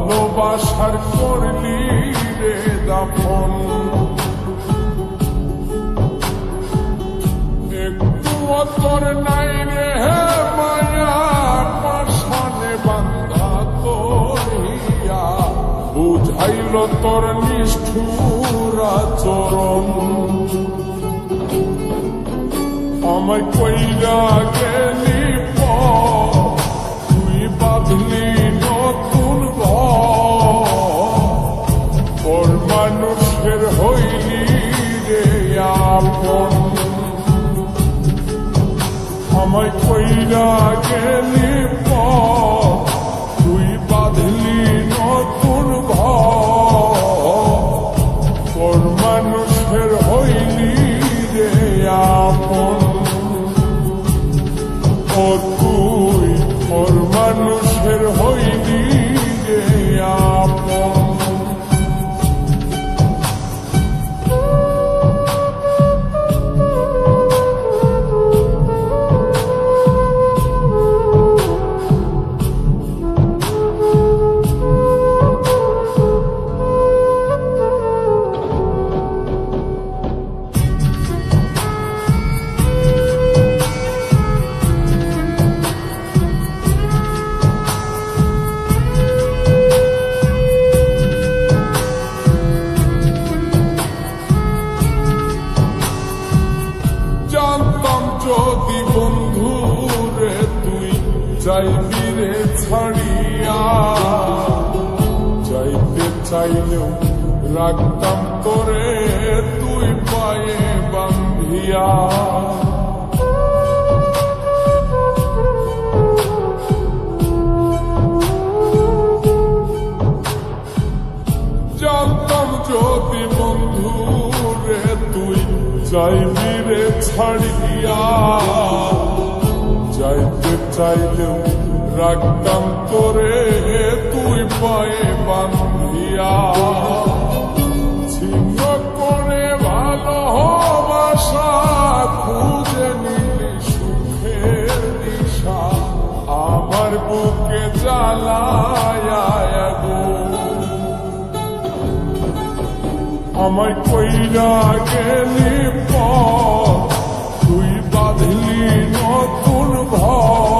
ভালোবাসার করলি রে দাফন। একটু অতর নাই রে হে পাশানে বান্ধা তোরিয়া বুঝাইল তোর নিষ্ঠুর আচরণ। আমায় কইরা গেলি আমায় কইরা গেলি তুই বাঁধলি নতুন ঘর। ওর যদি বন্ধু রে তুই যাইবি রে ছাড়িয়া যাইতে চাইলেও রাখতাম তোরে তুই পায়ে বান্ধিয়া। জানতাম যদি বন্ধু রে তুই যাইবি রে ছাড়িয়া, যাইতে চাইলেও রাখতাম তোরে, তুই পায়ে বান্ধিয়া। ছিন্ন করে ভালোবাসা খুঁজে নিলি সুখের দিশা আমার বুকে জ্বালায় আমায় কইরা গেলি পথ। তুই বাঁধলি নতুন ঘর।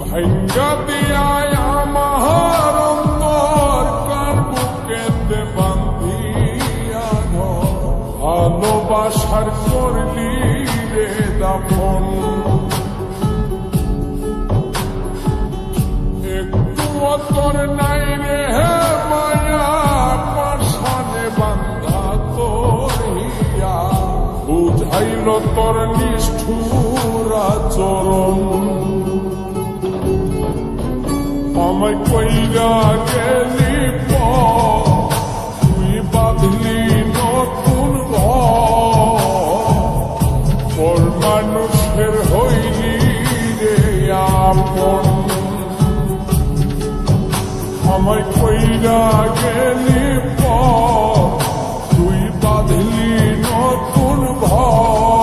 ভাঙ্গা দিয়ায় আমার অন্তর কার বুকেতে বান্ধি ভালোবাসার করলি রে দাফন। একটু তোর নাই রে মায়া। আমায় কইরা গেলি পর তুই বাঁধলি নতুন ঘর মানুষের হইলি রে আপন। আমায় কইরা গেলি পর তুই বাঁধলি নতুন ঘর।